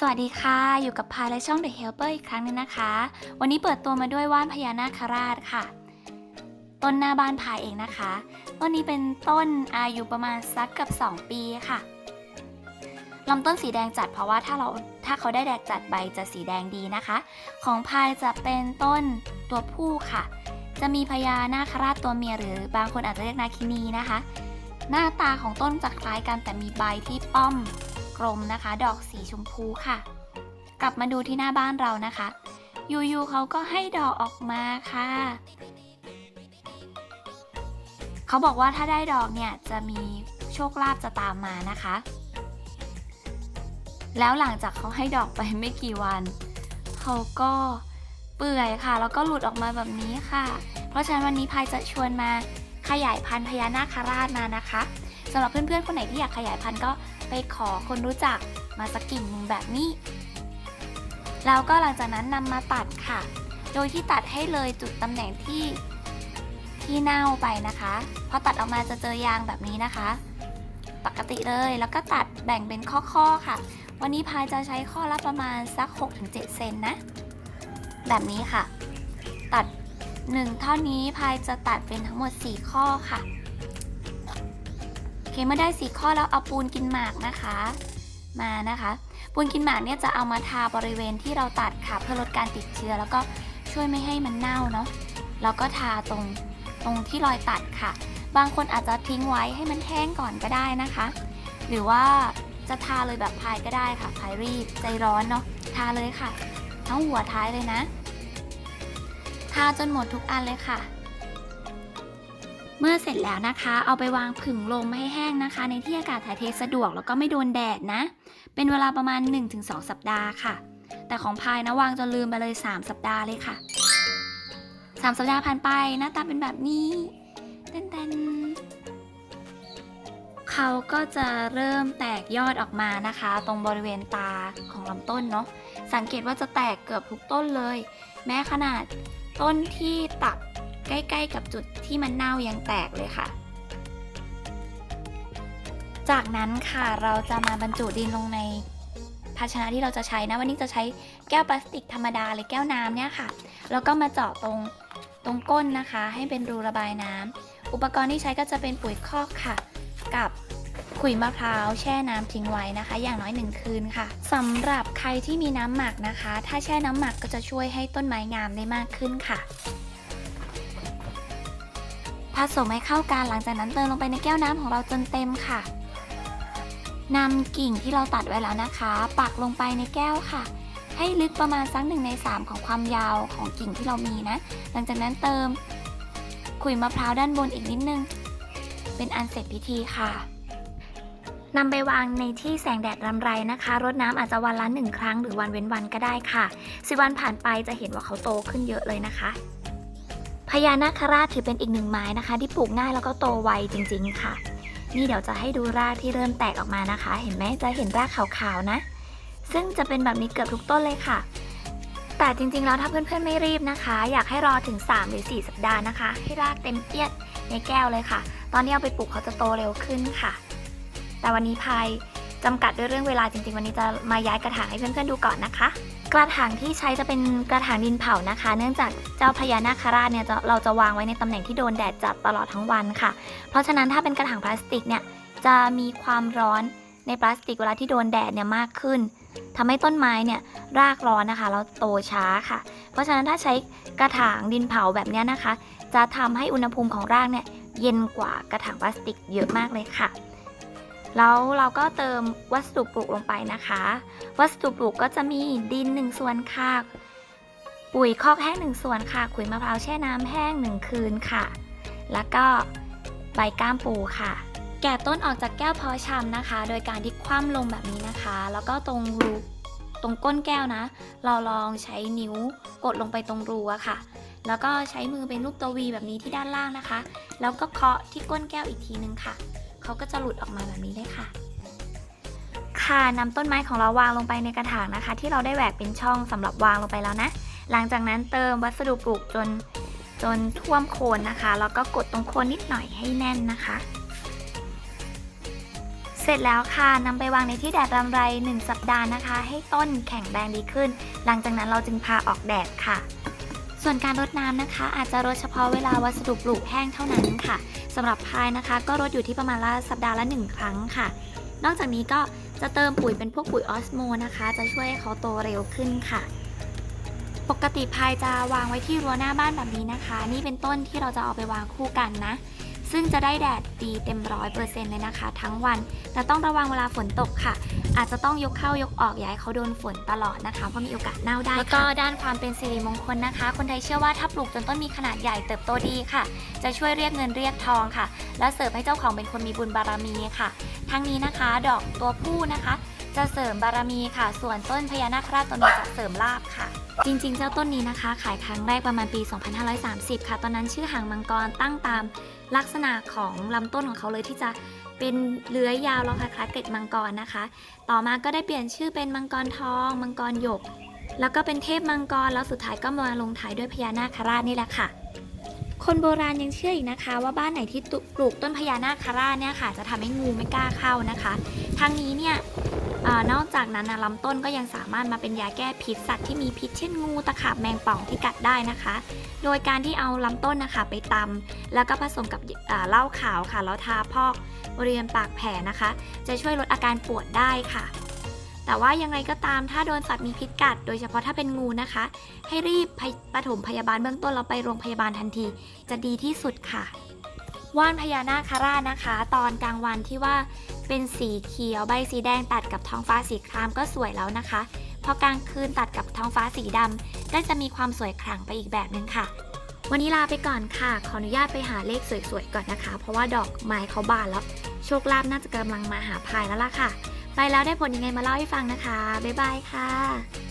สวัสดีค่ะ อยู่กับพายและช่อง The Helper อีกครั้งหนึงนะคะ วันนี้เปิดตัวมาด้วยว่านพญานาคราชค่ะ ต้นหน้าบ้านพายเองนะคะ ต้นนี้เป็นต้นอายุประมาณสักเกับ 2 ปีค่ะลำต้นสีแดงจัดเพราะว่าถ้าเราถ้าเขาได้แดดจัดใบจะสีแดงดีนะคะ ของพายจะเป็นต้นตัวผู้ค่ะ จะมีพญานาคราชตัวเมียหรือบางคนอาจจะเรียกนาคินีนะคะ หน้าตาของต้นจะคล้ายกันแต่มีใบที่ป้อม กลมนะคะ ดอกสีชมพูค่ะ กลับมาดูที่หน้าบ้านเรานะคะยูๆเขาก็ให้ดอกออกมาค่ะ เขาบอกว่าถ้าได้ดอกเนี่ยจะมีโชคลาภจะตามมานะคะ แล้วหลังจากเขาให้ดอกไปไม่กี่วันเขาก็เปื่อยค่ะ แล้วก็หลุดออกมาแบบนี้ค่ะ เพราะฉะนั้นวันนี้พายจะชวนมาขยายพันธุ์พญานาคราชมานะคะำหรับเพื่อนๆคนไหนที่อยากขยายพันธุ์ก็ไปขอคนรู้จักมาสักกิ่งนึงแบบนี้ แล้วก็หลังจากนั้นนำมาตัดค่ะ โดยที่ตัดให้เลยจุดตำแหน่งที่ที่เน่าไปนะคะพอตัดออกมาจะเจอยางแบบนี้นะคะ ปกติเลยแล้วก็ตัดแบ่งเป็นข้อๆค่ะ วันนี้พายจะใช้ข้อละประมาณสัก 6-7 เซนนะ แบบนี้ค่ะ ตัด1เท่านี้พายจะตัดเป็นทั้งหมด 4 ข้อค่ะ เคเมื่อได้สีข้อแล้วเอาปูนกินหมากนะคะ มานะคะ ปูนกินหมากเนี่ยจะเอามาทาบริเวณที่เราตัดค่ะเพื่อลดการติดเชื้อ แล้วก็ช่วยไม่ให้มันเน่าเนาะแล้วก็ทาตรงตรงที่รอยตัดค่ะ บางคนอาจจะทิ้งไว้ให้มันแห้งก่อนก็ได้นะคะ หรือว่าจะทาเลยแบบพายก็ได้ค่ะพายรีบใจร้อนเนาะทาเลยค่ะ ทั้งหัวท้ายเลยนะ ทาจนหมดทุกอันเลยค่ะ เมื่อเสร็จแล้วนะคะ เอาไปวางผึ่งลมให้แห้งนะคะ ในที่อากาศถ่ายเทสะดวกแล้วก็ไม่โดนแดดนะ เป็นเวลาประมาณ 1-2 สัปดาห์ค่ะ แต่ของพายนะวางจนลืมไปเลย 3 สัปดาห์เลยค่ะ 3 สัปดาห์ผ่านไปหน้าตาเป็นแบบนี้เต้นๆเขาก็จะเริ่มแตกยอดออกมานะคะ ตรงบริเวณตาของลำต้นเนาะสังเกตว่าจะแตกเกือบทุกต้นเลย แม้ขนาดต้นที่ตัด ใกล้ๆกับจุดที่มันเน่ายังแตกเลยค่ะ จากนั้นค่ะเราจะมาบรรจุดินลงในภาชนะที่เราจะใช้นะวันนี้จะใช้แก้วพลาสติกธรรมดาหรือแก้วน้ำเนี่ยค่ะ แล้วก็มาเจาะตรงตรงก้นนะคะ ให้เป็นรูระบายน้ำอุปกรณ์ที่ใช้ก็จะเป็นปุ๋ยคอกค่ะ กับขุยมะพร้าวแช่น้ำทิ้งไว้นะคะ อย่างน้อยหนึ่งคืนค่ะสำหรับใครที่มีน้ำหมักนะคะ ถ้าแช่น้ำหมักก็จะช่วยให้ต้นไม้งามได้มากขึ้นค่ะ ผสมให้เข้ากันหลังจากนั้นเติมลงไปในแก้วน้ำของเราจนเต็มค่ะนำกิ่งที่เราตัดไว้แล้วนะคะ ปักลงไปในแก้วค่ะ ให้ลึกประมาณสักหนึ่งในสามของความยาวของกิ่งที่เรามีนะ หลังจากนั้นเติมขุยมะพร้าวด้านบนอีกนิดนึง เป็นอันเสร็จพิธีค่ะนำไปวางในที่แสงแดดรำไรนะคะ รดน้ำอาจจะวันละหนึ่งครั้งหรือวันเว้นวันก็ได้ค่ะสิวันผ่านไปจะเห็นว่าเขาโตขึ้นเยอะเลยนะคะ พญานาคราชถือเป็นอีกหนึ่งไม้นะคะ ที่ปลูกง่ายแล้วก็โตไวจริง ๆ ค่ะ นี่เดี๋ยวจะให้ดูรากที่เริ่มแตกออกมานะคะ เห็นไหมจะเห็นรากขาวๆนะ ซึ่งจะเป็นแบบนี้เกือบทุกต้นเลยค่ะ แต่จริงๆแล้วถ้าเพื่อนๆไม่รีบนะคะ อยากให้รอถึง 3 หรือ 4 สัปดาห์นะคะ ให้รากเต็มเอียดในแก้วเลยค่ะ ตอนนี้เอาไปปลูกเขาจะโตเร็วขึ้นค่ะ แต่วันนี้พาย จำกัดด้วยเรื่องเวลาจริงๆ วันนี้จะมาย้ายกระถางให้เพื่อนๆดูก่อนนะคะ กระถางที่ใช้จะเป็นกระถางดินเผานะคะ เนื่องจากเจ้าพญานาคราชเนี่ยเราจะวางไว้ในตำแหน่งที่โดนแดดจัดตลอดทั้งวันค่ะ เพราะฉะนั้นถ้าเป็นกระถางพลาสติกเนี่ยจะมีความร้อนในพลาสติกเวลาที่โดนแดดเนี่ยมากขึ้นทำให้ต้นไม้เนี่ยรากร้อนนะคะแล้วโตช้าค่ะ เพราะฉะนั้นถ้าใช้กระถางดินเผาแบบนี้นะคะ จะทำให้อุณหภูมิของรากเนี่ยเย็นกว่ากระถางพลาสติกเยอะมากเลยค่ะ แล้วเราก็เติมวัสดุปลูกลงไปนะคะ วัสดุปลูกก็จะมีดิน 1 ส่วนค่ะ ปุ๋ยคอกแห้ง 1 ส่วนค่ะ ขุยมะพร้าวแช่น้ำแห้ง 1 คืนค่ะ แล้วก็ใบก้ามปูค่ะ แกะต้นออกจากแก้วเพาะชำนะคะ โดยการที่คว่ำลงแบบนี้นะคะ แล้วก็ตรงรูตรงก้นแก้วนะ เราลองใช้นิ้วกดลงไปตรงรูอะค่ะ แล้วก็ใช้มือเป็นรูปตัววีแบบนี้ที่ด้านล่างนะคะ แล้วก็เคาะที่ก้นแก้วอีกทีนึงค่ะ เขาก็จะหลุดออกมาแบบนี้เลยค่ะ ค่ะนำต้นไม้ของเราวางลงไปในกระถางนะคะ ที่เราได้แหวกเป็นช่องสำหรับวางลงไปแล้วนะ หลังจากนั้นเติมวัสดุปลูกจนจนท่วมโคนนะคะ แล้วก็กดตรงโคนนิดหน่อยให้แน่นนะคะ เสร็จแล้วค่ะนำไปวางในที่แดดรำไร 1 สัปดาห์นะคะ ให้ต้นแข็งแรงดีขึ้น หลังจากนั้นเราจึงพาออกแดดค่ะ ส่วนการรดน้ำนะคะ อาจจะรดเฉพาะเวลาวัสดุปลูกแห้งเท่านั้นค่ะ สำหรับพายนะคะ ก็รดอยู่ที่ประมาณละสัปดาห์ละ 1 ครั้งค่ะ นอกจากนี้ก็จะเติมปุ๋ยเป็นพวกปุ๋ยออสโมนะคะ จะช่วยให้เขาโตเร็วขึ้นค่ะ ปกติพายจะวางไว้ที่รั้วหน้าบ้านแบบนี้นะคะ นี่เป็นต้นที่เราจะเอาไปวางคู่กันนะ ซึ่งจะได้แดดดีเต็มร้อยเปอร์เซ็นต์เลยนะคะ ทั้งวัน แต่ต้องระวังเวลาฝนตกค่ะ อาจจะต้องยกเข้ายกออกอย่าให้เขาโดนฝนตลอดนะคะเพราะมีโอกาสเน่าได้แล้วก็ด้านความเป็นสิริมงคลนะคะ คนไทยเชื่อว่าถ้าปลูกจนต้นมีขนาดใหญ่เติบโตดีค่ะ จะช่วยเรียกเงินเรียกทองค่ะ และเสริมให้เจ้าของเป็นคนมีบุญบารมีค่ะ ทั้งนี้นะคะ ดอกตัวผู้นะคะ จะเสริมบารมีค่ะ ส่วนต้นพญานาคราชตัวนี้จะเสริมลาบค่ะ จริงๆ เจ้าต้นนี้นะคะ ขายครั้งแรกประมาณปี 2530 ค่ะ ตอนนั้นชื่อหางมังกรตั้งตามลักษณะของลำต้นของเขาเลยที่จะเป็นเลื้อยยาวแล้วคล้ายๆเกล็ดมังกรนะคะ ต่อมาก็ได้เปลี่ยนชื่อเป็นมังกรทอง มังกรหยก แล้วก็เป็นเทพมังกร แล้วสุดท้ายก็มาลงท้ายด้วยพญานาคราชนี่แหละค่ะ คนโบราณยังเชื่ออีกนะคะ ว่าบ้านไหนที่ปลูกต้นพญานาคราชเนี่ยค่ะ จะทำให้งูไม่กล้าเข้านะคะทั้งนี้เนี่ย อนอกจากนั้นนะลำต้นก็ยังสามารถมาเป็นยาแก้พิษสัตว์ที่มีพิษเช่นงูตะขาบแมงป่องที่กัดได้นะคะ โดยการที่เอาลำต้นนะคะไปตำแล้วก็ผสมกับเอ่อเหล้าขาวค่ะแล้วทาพอกบริเวณปากแผลนะคะ จะช่วยลดอาการปวดได้ค่ะ แต่ว่ายังไงก็ตามถ้าโดนสัตว์มีพิษกัด โดยเฉพาะถ้าเป็นงูนะคะ ให้รีบปฐมพยาบาลเบื้องต้นเราไปโรงพยาบาลทันที จะดีที่สุดค่ะว่านพญานาคราชนะคะ ตอนกลางวันที่ว่า เป็นสีเขียวใบสีแดงตัดกับท้องฟ้าสีครามก็สวยแล้วนะคะ พอกลางคืนตัดกับท้องฟ้าสีดำก็จะมีความสวยขลังไปอีกแบบนึงค่ะ วันนี้ลาไปก่อนค่ะ ขออนุญาตไปหาเลขสวยๆก่อนนะคะ เพราะว่าดอกไม้เขาบานแล้ว โชคลาภน่าจะกำลังมาหาพายแล้วล่ะค่ะ ไปแล้วได้ผลยังไงมาเล่าให้ฟังนะคะ บ๊ายบายค่ะ